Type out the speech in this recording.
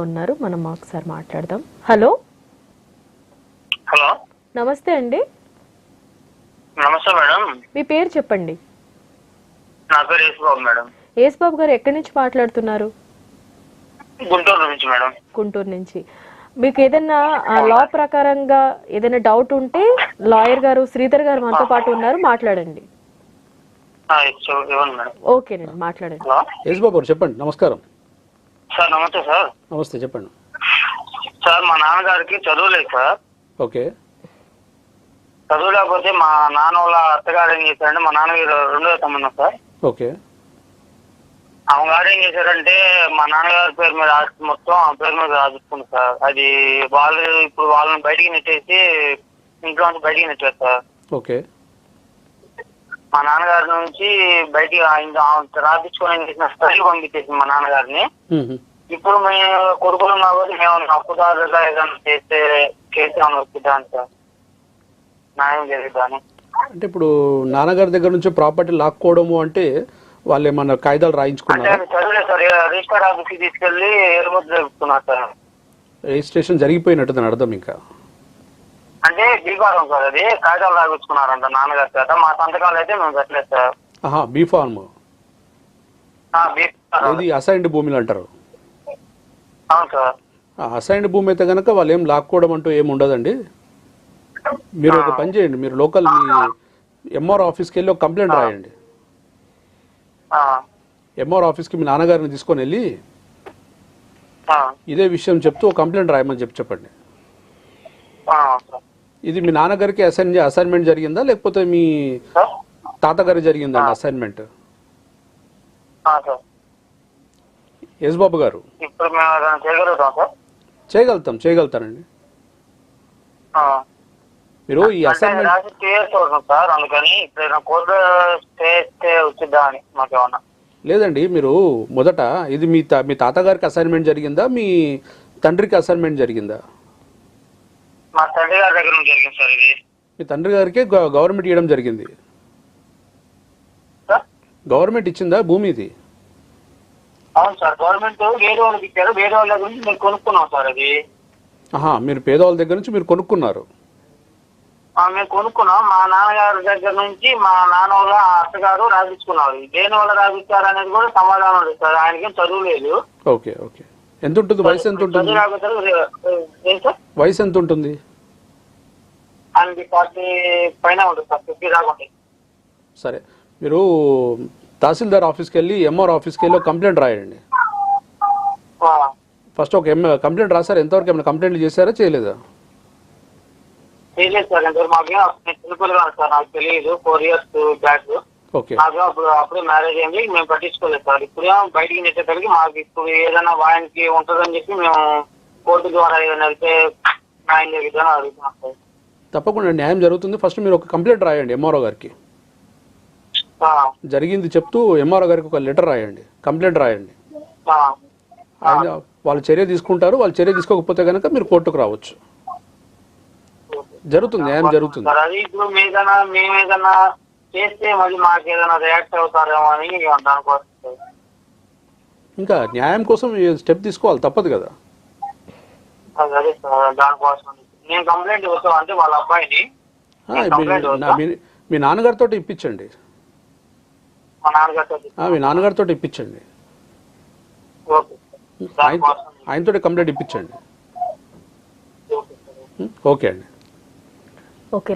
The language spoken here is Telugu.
ఉన్నారు. మనం ఒకసారి మాట్లాడదాం. హలో? హలో? నమస్తే అండి. నమస్తే మేడం. మీ పేరు చెప్పండి. నా పేరు యేసుబాబు మేడం. యేసుబాబు గారు ఎక్కడి నుంచి మాట్లాడుతున్నారు? గుంటూరు నుంచి మేడం. గుంటూరు నుంచి. మీకు ఏదైనా లా ప్రకారంగా ఏదైనా డౌట్ ఉంటే లాయర్ గారు శ్రీధర్ గారు మనతో పాటు ఉన్నారు. మాట్లాడండి. ఓకేనండి మాట్లాడండి. యేసుబాబు గారు చెప్పండి. నమస్కారం. సార్ నమస్తే సార్. నమస్తే చెప్పండి. సార్ మా నాన్నగారికి చదువు లేదు సార్. ఓకే. చదువు లేకపోతే మా నాన్న వాళ్ళ అత్తగారు ఏం చేశారంటే మా నాన్నగారు రెండో తమ్ముడు సార్. ఓకే. అమ్మగారు ఏం చేశారంటే మా నాన్నగారి పేరు మీద ఆస్తి మొత్తం ఆ పేరు మీద రాజుకుంది సార్. అది వాళ్ళు ఇప్పుడు వాళ్ళని బయటికి నెట్టేసి ఇంట్లో బయటికి నెట్టారు సార్. ఓకే. మా నాన్నగారి నుంచి బయటికి ఆయన ఆమె రాపించుకొని చేసిన స్టైల్ పంపించేసింది మా నాన్నగారిని. ఇప్పుడు మేము కొడుకులు కాబట్టి మేము అప్పుదారులుగా ఏదైనా చేస్తే కేసు ఏమైనా వచ్చిందా అని సార్ న్యాయం జరుగుతా అని. అంటే ఇప్పుడు నాన్నగారి దగ్గర నుంచి ప్రాపర్టీ లాక్కోవడము అంటే వాళ్ళు ఏమన్నా అంటే రాయించుకున్నారా సార్ రిజిస్టర్ ఆఫీస్కి తీసుకెళ్ళి ఎరుమతి జరుపుతున్నారు సార్. రిజిస్ట్రేషన్ జరిగిపోయినట్టు దాని అర్థం ఇంకా. అంటే బీఫారం సార్ అది. కాగితాలు రాపించుకున్నారంట నాన్నగారి చేత. మా సంతకాలు అయితే మేము పెట్టలేదు సార్. B form. ఇది అసైన్డ్ భూములు అంటారు. అవును సార్. ఆ అసైన్డ్ భూమి అయితే కనుక వాళ్ళు ఏం లాక్కోవడం అంటూ ఏమి ఉండదండి. మీరు ఒక పని చేయండి. మీరు లోకల్ మీ ఎంఆర్ ఆఫీస్కి వెళ్ళి ఒక కంప్లైంట్ రాయండి. ఎంఆర్ ఆఫీస్కి మీ నాన్నగారిని తీసుకొని వెళ్ళి ఇదే విషయం చెప్తూ ఒక కంప్లైంట్ రాయమని చెప్పి చెప్పండి. ఇది మీ నాన్నగారికి అసైన్ అసైన్మెంట్ జరిగిందా? లేకపోతే మీ తాతగారి జరిగిందా అసైన్మెంట్ సార్ యశ్బాబు గారు? చేయగలుగుతాం చేయగలుగుతానండి. మీరు ఈ అసైన్మెంట్ లేదండి మీరు మొదట ఇది మీ మీ తాతగారికి అసైన్మెంట్ జరిగిందా? మీ తండ్రికి అసైన్మెంట్ జరిగిందా? మా తండ్రి గారి దగ్గర నుంచి జరిగింది సార్ ఇది. మీ తండ్రి గారికి గవ- గవర్నమెంట్ ఇవ్వడం జరిగింది. సార్? గవర్నమెంట్ ఇచ్చిందా భూమి ఇది అవును సార్ గవర్నమెంట్ వేరే వాళ్ళకి ఇచ్చారు. వేరే వాళ్ళ గురించి మేము కొనుక్కున్నాం సార్ అది. ఆహా మీరు పేదవాళ్ళ దగ్గర నుంచి మీరు కొనుక్కున్నారు. మేము కొనుక్కున్నాం. మా నాన్నగారి దగ్గర నుంచి మా నాన్న వాళ్ళ అత్తగారు రాపించుకున్నారు దేని వల్ల రాపించారు అనేది కూడా సమాధానం లేదు సార్. ఆయనకేం చదువు లేదు. Okay okay. ఎంత ఉంటుంది వయసు ఎంత ఉంటుంది వయసు ఎంత ఉంటుంది. సార్ మీరు తహసీల్దార్ ఆఫీస్కి వెళ్ళి ఎంఆర్ ఆఫీస్కి వెళ్ళి కంప్లైంట్ రాయండి. ఫస్ట్ ఒక కంప్లైంట్ రాశారు ఎంతవరకు ఏమైనా కంప్లైంట్ చేశారా చేయలేదా? చేయలేదు సార్ ఇంతవరకు మాకేం తెలియదు ఫోర్ ఇయర్స్ బ్యాక్. అప్పుడు అప్పుడే మ్యారేజ్ అయింది. మేము పట్టించుకోలేదు సార్. ఇప్పుడు బయటికి నెట్టేసరికి మాకు ఇప్పుడు ఏదైనా వాయిన్కి ఉంటుందని చెప్పి మేము కోర్టు ద్వారా ఏదైనా వెళ్తే న్యాయం జరుగుతుందని అడుగుతున్నాం సార్. తప్పకుండా న్యాయం జరుగుతుంది. ఫస్ట్ మీరు ఒక కంప్లైంట్ రాయండి ఎంఆర్ఓ గారికి. ఆ, జరిగింది చెప్తూ ఎంఆర్ఓ గారికి ఒక లెటర్ రాయండి. కంప్లైంట్ రాయండి. ఆయన వాళ్ళు చర్య తీసుకుంటారు. వాళ్ళు చర్య తీసుకోకపోతే కనుక మీరు కోర్టుకు రావచ్చు. జరుగుతుంది. న్యాయం జరుగుతుంది. చేస్తే మళ్ళీ మాకు ఏదైనా రియాక్ట్ అవుతారేమో అని దానికోసం. ఇంకా న్యాయం కోసం స్టెప్ తీసుకోవాలి? తప్పదు కదా. అది అదే సార్ దానికోసం నేను కంప్లైంట్ అంటే వాళ్ళ అబ్బాయిని? మీ- నాన్నగారితో ఇప్పించండి. మా నాన్నగారితో ఆ, మీ నాన్నగారితో ఇప్పించండి. ఆయనతో కంప్లైంట్ ఇప్పించండి. ఓకే సార్ ఓకే అండి. ఓకే